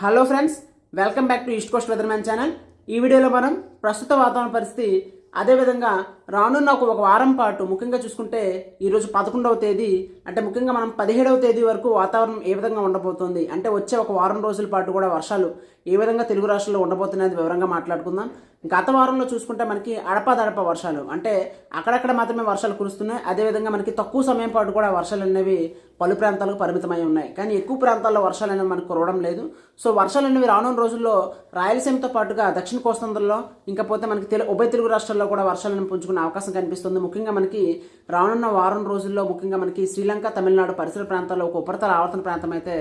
Hello friends welcome back to East Coast weatherman channel ఈ వీడియోలో మనం ప్రస్తుత వాతావరణ పరిస్థితి అదేవిధంగా రానున్న ఒక వారం పాటు ముఖ్యంగా చూసుకుంటే ఈరోజు పదకొండవ తేదీ అంటే ముఖ్యంగా మనం పదిహేడవ తేదీ వరకు వాతావరణం ఏ విధంగా ఉండబోతోంది అంటే వచ్చే ఒక వారం రోజుల పాటు కూడా వర్షాలు ఏ విధంగా తెలుగు రాష్ట్రాల్లో ఉండబోతున్నాయి వివరంగా మాట్లాడుకుందాం. గత వారంలో చూసుకుంటే మనకి అడపాదడప వర్షాలు అంటే అక్కడక్కడ మాత్రమే వర్షాలు కురుస్తున్నాయి. అదేవిధంగా మనకి తక్కువ సమయం పాటు కూడా వర్షాలు అనేవి పలు ప్రాంతాలకు పరిమితమై ఉన్నాయి. కానీ ఎక్కువ ప్రాంతాల్లో వర్షాలు అనేవి మనకు కురవడం లేదు. సో వర్షాలు అనేవి రానున్న రోజుల్లో రాయలసీమతో పాటుగా దక్షిణ కోస్తాంధ్రలో ఇంకపోతే మనకి తెలు ఉభయ తెలుగు రాష్ట్రాల్లో కూడా వర్షాలను అవకాశం కనిపిస్తుంది. ముఖ్యంగా మనకి రానున్న వారం రోజుల్లో ముఖ్యంగా మనకి శ్రీలంక తమిళనాడు పరిసర ప్రాంతాల్లో ఒక ఉపరితల ఆవర్తన ప్రాంతం అయితే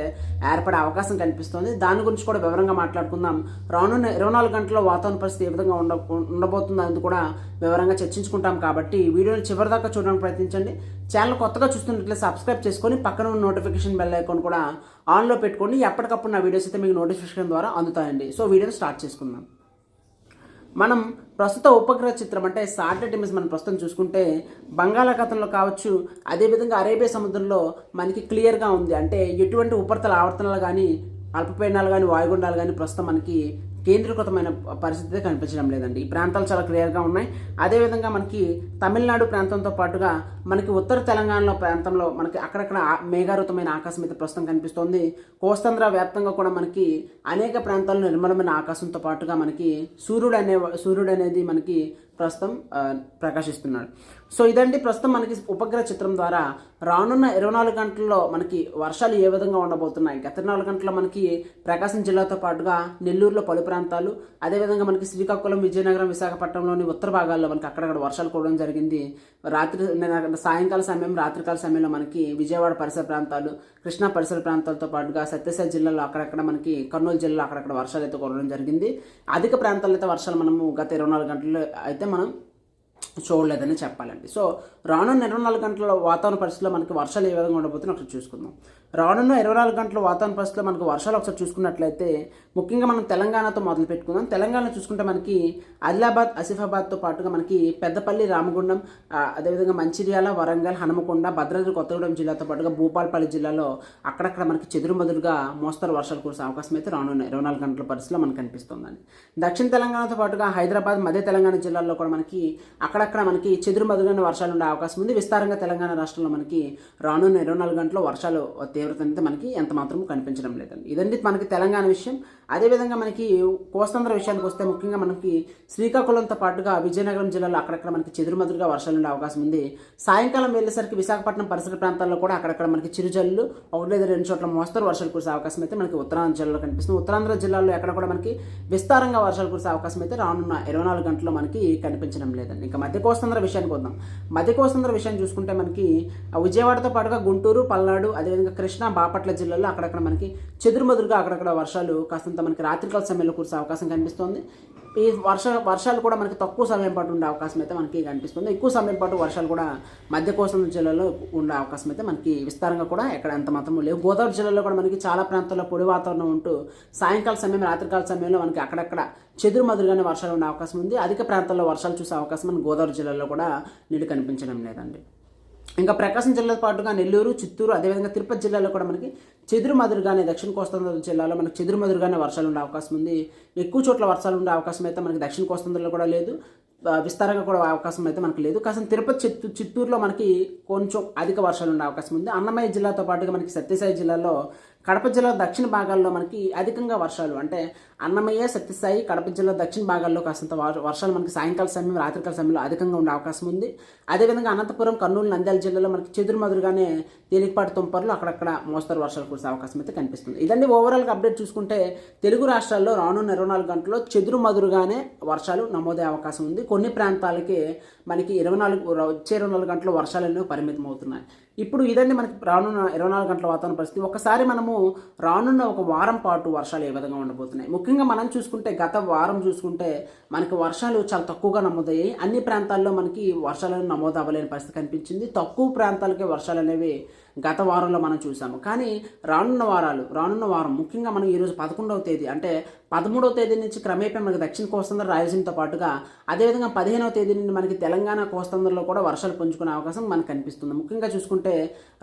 ఏర్పడే అవకాశం కనిపిస్తుంది. దాని గురించి కూడా వివరంగా మాట్లాడుకుందాం. రానున్న ఇరవై నాలుగు గంటల్లో వాతావరణ పరిస్థితి ఏ విధంగా ఉండ ఉండబోతుంది అనేది కూడా వివరంగా చర్చించుకుంటాం కాబట్టి వీడియోని చివరిదాకా చూడడానికి ప్రయత్నించండి. ఛానల్ కొత్తగా చూస్తున్నట్లయితే సబ్స్క్రైబ్ చేసుకొని పక్కన ఉన్న నోటిఫికేషన్ బెల్ ఐకాన్ కూడా ఆన్లో పెట్టుకొని ఎప్పటికప్పుడు నా వీడియోస్ అయితే మీకు నోటిఫికేషన్ ద్వారా అందుతాయండి. సో వీడియోని స్టార్ట్ చేసుకుందాం. మనం ప్రస్తుత ఉపగ్రహ చిత్రం అంటే శాటిలైట్ ఇమేజ్ మనం ప్రస్తుతం చూసుకుంటే బంగాళాఖాతంలో కావచ్చు అదేవిధంగా అరేబియా సముద్రంలో మనకి క్లియర్గా ఉంది. అంటే ఎటువంటి ఉపరితల ఆవర్తనాలు కానీ అల్పపీడనాలు కానీ వాయుగుండాలు కానీ ప్రస్తుతం మనకి కేంద్రీకృతమైన పరిస్థితి కనిపించడం లేదండి. ఈ ప్రాంతాలు చాలా క్లియర్గా ఉన్నాయి. అదేవిధంగా మనకి తమిళనాడు ప్రాంతంతో పాటుగా మనకి ఉత్తర తెలంగాణలో ప్రాంతంలో మనకి అక్కడక్కడ ఆ- ఆకాశం అయితే ప్రస్తుతం కనిపిస్తోంది. కోస్తాంధ్ర వ్యాప్తంగా కూడా మనకి అనేక ప్రాంతాల్లో నిర్మలమైన ఆకాశంతో పాటుగా మనకి సూర్యుడు అనే సూర్యుడు అనేది మనకి ప్రస్తుతం ప్రకాశిస్తున్నాడు. సో ఇదండి ప్రస్తుతం మనకి ఉపగ్రహ చిత్రం ద్వారా రానున్న ఇరవై నాలుగు గంటల్లో మనకి వర్షాలు ఏ విధంగా ఉండబోతున్నాయి? గత నాలుగు గంటల్లో మనకి ప్రకాశం జిల్లాతో పాటుగా నెల్లూరులో పలు ప్రాంతాలు అదేవిధంగా మనకి శ్రీకాకుళం విజయనగరం విశాఖపట్నంలోని ఉత్తర భాగాల్లో మనకి అక్కడక్కడ వర్షాలు కురవడం జరిగింది. రాత్రి సాయంకాల సమయం రాత్రికాల సమయంలో మనకి విజయవాడ పరిసర ప్రాంతాలు కృష్ణా పరిసర ప్రాంతాలతో పాటుగా సత్యసాయి జిల్లాలో అక్కడక్కడ మనకి కర్నూలు జిల్లాలో అక్కడక్కడ వర్షాలు అయితే కురవడం జరిగింది. అధిక ప్రాంతాల్లో అయితే వర్షాలు మనము గత ఇరవై నాలుగు గంటల్లో అయితే మనం చూడలేదని చెప్పాలండి. సో రానున్న ఇరవై నాలుగు గంటల వాతావరణ పరిస్థితుల్లో మనకి వర్షాలు ఏ విధంగా ఉండబోతుందో ఒకసారి చూసుకుందాం. రానున్న ఇరవై నాలుగు గంటల వాతావరణ పరిస్థితుల్లో మనకి వర్షాలు ఒకసారి చూసుకున్నట్లయితే ముఖ్యంగా మనం తెలంగాణతో మొదలు పెట్టుకుందాం. తెలంగాణ చూసుకుంటే మనకి ఆదిలాబాద్ ఆసిఫాబాద్తో పాటుగా మనకి పెద్దపల్లి రామగుండం అదేవిధంగా మంచిర్యాల వరంగల్ హనుమకొండ భద్రాద్రి కొత్తగూడెం జిల్లాతో పాటుగా భూపాలపల్లి జిల్లాలో అక్కడక్కడ మనకి చెదురుమదురుగా మోస్తరు వర్షాలు కురిసే అవకాశం అయితే రానున్న ఇరవై నాలుగు గంటల పరిస్థితిలో మనకు కనిపిస్తుందండి దక్షిణ తెలంగాణతో పాటుగా హైదరాబాద్ మధ్య తెలంగాణ జిల్లాల్లో కూడా మనకి అక్కడక్కడ మనకి చెదురుమదురైన వర్షాలు ఉండే అవకాశం ఉంది. విస్తారంగా తెలంగాణ రాష్ట్రంలో మనకి రానున్న ఇరవై నాలుగు గంటల వర్షాలు తీవ్రత అయితే మనకి ఎంత మాత్రం కనిపించడం లేదండి. ఇదండి మనకి తెలంగాణ విషయం. అదేవిధంగా మనకి కోస్తాంధ్ర విషయానికి వస్తే ముఖ్యంగా మనకి శ్రీకాకుళంతో పాటుగా విజయనగరం జిల్లాలో అక్కడక్కడ మనకి చెదురుమదురుగా వర్షాలు ఉండే అవకాశం ఉంది. సాయంకాలం వెళ్ళేసరికి విశాఖపట్నం పరిసర ప్రాంతాల్లో కూడా అక్కడక్కడ మనకి చిరుజల్లు ఒకటి లేదా రెండు చోట్ల మోస్తరు వర్షాలు కురిసే అవకాశం అయితే మనకి ఉత్తరాంధ్ర జిల్లాలో కనిపిస్తుంది. ఉత్తరాంధ్ర జిల్లాలో ఎక్కడ కూడా మనకి విస్తారంగా వర్షాలు కురిసే అవకాశం అయితే రానున్న ఇరవై నాలుగు గంటల్లో మనకి కనిపించడం లేదండి. ఇంకా మధ్యకోస్తాంధ్ర విషయానికి వద్దాం. మధ్యకోస్తాంధ్ర విషయం చూసుకుంటే మనకి విజయవాడతో పాటుగా గుంటూరు పల్నాడు అదేవిధంగా కృష్ణా బాపట్ల జిల్లాలో అక్కడక్కడ మనకి చెదురుమదురుగా అక్కడక్కడ వర్షాలు కాస్తంత మనకి రాత్రికాల సమయంలో కురిసే అవకాశం కనిపిస్తోంది. ఈ వర్ష వర్షాలు కూడా మనకి తక్కువ సమయం పాటు ఉండే అవకాశం అయితే మనకి కనిపిస్తుంది. ఎక్కువ సమయం పాటు వర్షాలు కూడా మధ్య కోసం జిల్లాలో ఉండే అవకాశం అయితే మనకి విస్తారంగా కూడా ఎక్కడ ఎంత మాత్రం లేవు. గోదావరి జిల్లాలో కూడా మనకి చాలా ప్రాంతాల్లో పొడి వాతావరణం ఉంటూ సాయంకాల సమయం రాత్రికాల సమయంలో మనకి అక్కడక్కడ చెదురు మదురుగానే వర్షాలు ఉండే అవకాశం ఉంది. అధిక ప్రాంతాల్లో వర్షాలు చూసే అవకాశం మన గోదావరి జిల్లాలో కూడా నీళ్ళు కనిపించడం లేదండి. ఇంకా ప్రకాశం జిల్లాతో పాటుగా నెల్లూరు చిత్తూరు అదేవిధంగా తిరుపతి జిల్లాలో కూడా మనకి చెదురుమదురుగానే దక్షిణ కోస్తాంధ్ర జిల్లాలో మనకు చెదురుమదురుగానే వర్షాలు ఉండే అవకాశం ఉంది. ఎక్కువ చోట్ల వర్షాలు ఉండే అవకాశం అయితే మనకి దక్షిణ కోస్తాంధ్రలో కూడా లేదు. విస్తారంగా కూడా అవకాశం అయితే మనకి లేదు. కాస్త తిరుపతి చిత్తూ చిత్తూరులో మనకి కొంచెం అధిక వర్షాలు ఉండే అవకాశం ఉంది. అన్నమయ్య జిల్లాతో పాటుగా మనకి సత్యసాయి జిల్లాలో కడప జిల్లా దక్షిణ భాగాల్లో మనకి అధికంగా వర్షాలు. అంటే అన్నమయ్య సత్యసాయి కడప జిల్లా దక్షిణ భాగాల్లో కాస్తంత వర్షాలు మనకి సాయంకాల సమయం రాత్రికాల సమయంలో అధికంగా ఉండే అవకాశం ఉంది. అదేవిధంగా అనంతపురం కర్నూలు నంద్యాల జిల్లాలో మనకి చెదురుమదురుగానే తేలికపాటి తుంపర్లు అక్కడక్కడ మోస్తరు వర్షాలు కురిసే అవకాశం అయితే కనిపిస్తుంది. ఇదండి ఓవరాల్గా అప్డేట్ చూసుకుంటే తెలుగు రాష్ట్రాల్లో రానున్న ఇరవై నాలుగు గంటల్లో చెదురుమదురుగానే వర్షాలు నమోదే అవకాశం ఉంది. కొన్ని ప్రాంతాలకి మనకి ఇరవై నాలుగు వచ్చే ఇరవై నాలుగు గంటల వర్షాలు అనేవి పరిమితం అవుతున్నాయి ఇప్పుడు ఇదండి మనకి రానున్న ఇరవై నాలుగు గంటల వాతావరణ పరిస్థితి. ఒకసారి మనము రానున్న ఒక వారం పాటు వర్షాలు ఏ విధంగా ఉండబోతున్నాయి? ముఖ్యంగా మనం చూసుకుంటే గత వారం చూసుకుంటే మనకి వర్షాలు చాలా తక్కువగా నమోదయ్యాయి. అన్ని ప్రాంతాల్లో మనకి వర్షాలు నమోదు అవ్వలేని పరిస్థితి కనిపించింది. తక్కువ ప్రాంతాలకే వర్షాలు అనేవి గత వారంలో మనం చూసాము కానీ రానున్న వారాలు రానున్న వారం ముఖ్యంగా మనం ఈరోజు పదకొండవ తేదీ అంటే పదమూడవ తేదీ నుంచి క్రమేపీ మనకి దక్షిణ కోస్తాంధ్ర రాయలసీమతో పాటుగా అదేవిధంగా పదిహేనవ తేదీ నుండి మనకి తెలంగాణ కోస్తాంధ్రలో కూడా వర్షాలు పుంజుకునే అవకాశం మనకు కనిపిస్తుంది. ముఖ్యంగా చూసుకుంటే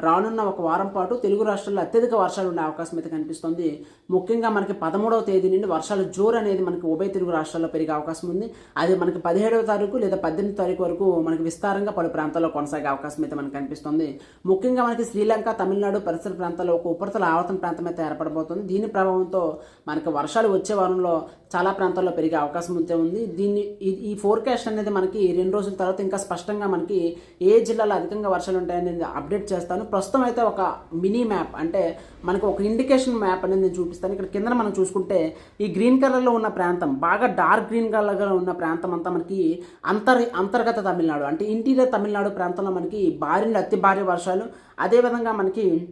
రానున్న ఒక వారం పాటు తెలుగు రాష్ట్రాల్లో అత్యధిక వర్షాలు ఉండే అవకాశం అయితే కనిపిస్తుంది. ముఖ్యంగా మనకి పదమూడవ తేదీ నుండి వర్షాలు జోరు అనేది మనకి ఉభయ తెలుగు రాష్ట్రాల్లో పెరిగే అవకాశం ఉంది. అది మనకి పదిహేడవ తారీఖు లేదా పద్దెనిమిది తారీఖు వరకు మనకి విస్తారంగా పలు ప్రాంతాల్లో కొనసాగే అవకాశం అయితే మనకు కనిపిస్తుంది. ముఖ్యంగా మనకి శ్రీలంక తమిళనాడు పరిసర ప్రాంతాల్లో ఒక ఉపరితల ఆవర్తన ప్రాంతం అయితే ఏర్పడబోతుంది. దీని ప్రభావంతో మనకి వర్షాలు వచ్చే వారంలో చాలా ప్రాంతాల్లో పెరిగే అవకాశం అయితే ఉంది. దీన్ని ఈ- ఫోర్కాస్ట్ అనేది మనకి రెండు రోజుల తర్వాత ఇంకా స్పష్టంగా మనకి ఏ జిల్లాలో అధికంగా వర్షాలు ఉంటాయనేది అప్డేట్ చేస్తాను. ప్రస్తుతం అయితే ఒక మినీ మ్యాప్ అంటే మనకు ఒక ఇండికేషన్ మ్యాప్ అనేది నేను చూపిస్తాను. ఇక్కడ కింద మనం చూసుకుంటే ఈ గ్రీన్ కలర్లో ఉన్న ప్రాంతం బాగా డార్క్ గ్రీన్ కలర్లో ఉన్న ప్రాంతం అంతా మనకి అంతర్ అంతర్గత తమిళనాడు అంటే ఇంటీరియర్ తమిళనాడు ప్రాంతంలో మనకి భారీ అతి భారీ వర్షాలు. అదేవిధంగా మనకి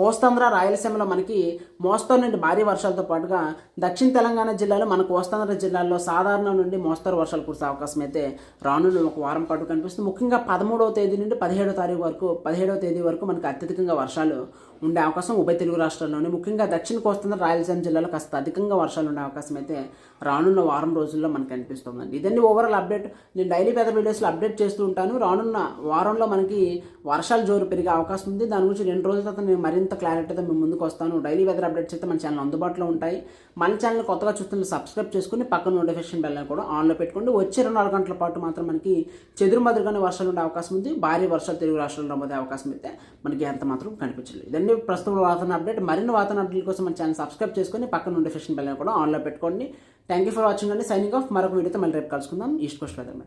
కోస్తాంధ్ర రాయలసీమలో మనకి మోస్తరు నుండి భారీ వర్షాలతో పాటుగా దక్షిణ తెలంగాణ జిల్లాలో మన కోస్తాంధ్ర జిల్లాల్లో సాధారణ నుండి మోస్తరు వర్షాలు కురిసే అవకాశం అయితే రానున్న ఒక వారం పాటు కనిపిస్తుంది. ముఖ్యంగా పదమూడవ తేదీ నుండి పదిహేడవ తారీఖు వరకు పదిహేడవ తేదీ వరకు మనకి అత్యధికంగా వర్షాలు ఉండే అవకాశం ఉభయ తెలుగు రాష్ట్రాల్లోనే. ముఖ్యంగా దక్షిణ కోస్తాంధ్ర రాయలసీమ జిల్లాలో కాస్త అధికంగా వర్షాలు ఉండే అవకాశం అయితే రానున్న వారం రోజుల్లో మనకు కనిపిస్తుందండి ఇదండి ఓవరాల్ అప్డేట్ నేను డైలీ వెదర్ వీడియోస్లో అప్డేట్ చేస్తూ ఉంటాను. రానున్న వారంలో మనకి వర్షాలు జోరు పెరిగే అవకాశం ఉంది. దాని గురించి రెండు రోజుల తర్వాత నేను మరింత క్లారిటీతో మేము ముందుకు వస్తాను. డైలీ వెదర్ అప్డేట్స్ అయితే మన ఛానల్ అందుబాటులో ఉంటాయి. మన ఛానల్ కొత్తగా చూస్తున్న సబ్స్క్రైబ్ చేసుకుని పక్కన నోటిఫికేషన్ బెల్లని కూడా ఆన్లో పెట్టుకోండి. వచ్చే రెండు నాలుగు గంటల పాటు మాత్రం మనకి చెదురుమదురుగానే వర్షాలు ఉండే అవకాశం ఉంది. భారీ వర్షాలు తెలుగు రాష్ట్రాల్లో నమోదే అవకాశం అయితే మనకి ఎంత మాత్రం కనిపించలేదు. ఇదండి ప్రస్తుతం వాతావరణ అప్డేట్ మరిన్ని వాతావరణ అప్డేట్ కోసం మన ఛానల్ సబ్స్క్రైబ్ చేసుకుని పక్కన నోటిఫికేషన్ బెల్లని కూడా ఆన్లో పెట్టుకోండి. థ్యాంక్ యూ ఫర్ వాచింగ్ అండి. సైనింగ్ ఆఫ్ మరొక వీడియోతో మళ్ళీ రేపు కలుసుకుందాం. East Coast weather